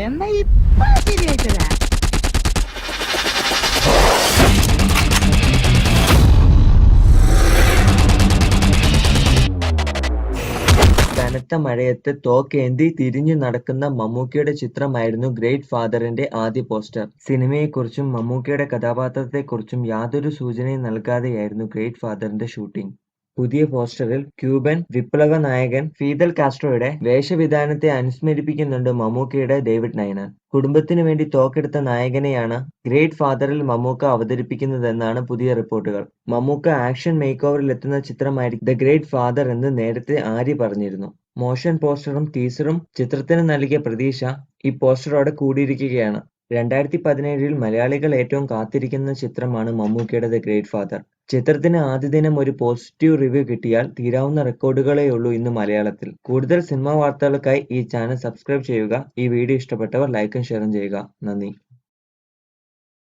എന്നാ ഇപ്പൊ ശരിയായിട്ടരാ കനത്ത മഴയത്ത് തോക്കേന്തി തിരിഞ്ഞു നടക്കുന്ന മമ്മൂക്കിയുടെ ചിത്രമായിരുന്നു ഗ്രേറ്റ് ഫാദറിന്റെ ആദ്യ പോസ്റ്റർ. സിനിമയെക്കുറിച്ചും മമ്മൂക്കിയുടെ കഥാപാത്രത്തെക്കുറിച്ചും യാതൊരു സൂചനയും നൽകാതെയായിരുന്നു ഗ്രേറ്റ് ഫാദറിന്റെ ഷൂട്ടിംഗ് പുതിയ പോസ്റ്ററിൽ ക്യൂബൻ വിപ്ലവ നായകൻ ഫീദൽ കാസ്ട്രോയുടെ വേഷവിധാനത്തെ അനുസ്മരിപ്പിക്കുന്നുണ്ട് മമ്മൂക്കയുടെ ഡേവിഡ് നയനാർ കുടുംബത്തിനു വേണ്ടി തോക്കെടുത്ത നായകനെയാണ് ഗ്രേറ്റ് ഫാദറിൽ മമ്മൂക്ക അവതരിപ്പിക്കുന്നതെന്നാണ് പുതിയ റിപ്പോർട്ടുകൾ. മമ്മൂക്ക ആക്ഷൻ മേക്ക് ഓവറിൽ എത്തുന്ന ചിത്രമായിരിക്കും ദ ഗ്രേറ്റ് ഫാദർ എന്ന് നേരത്തെ ആര്യ പറഞ്ഞിരുന്നു. മോഷൻ പോസ്റ്ററും ടീസറും ചിത്രത്തിന് നൽകിയ പ്രതീക്ഷ ഈ പോസ്റ്ററോടെ കൂടിയിരിക്കുകയാണ്. രണ്ടായിരത്തി പതിനേഴിൽ മലയാളികൾ ഏറ്റവും കാത്തിരിക്കുന്ന ചിത്രമാണ് മമ്മൂക്കയുടെ ദ ഗ്രേറ്റ് ഫാദർ. ചിത്രത്തിന് ആദ്യ ദിനം ഒരു പോസിറ്റീവ് റിവ്യൂ കിട്ടിയാൽ തീരാവുന്ന റെക്കോർഡുകളേ ഉള്ളൂ ഇന്ന് മലയാളത്തിൽ. കൂടുതൽ സിനിമാ വാർത്തകൾക്കായി ഈ ചാനൽ സബ്സ്ക്രൈബ് ചെയ്യുക. ഈ വീഡിയോ ഇഷ്ടപ്പെട്ടവർ ലൈക്കും ഷെയറും ചെയ്യുക. നന്ദി.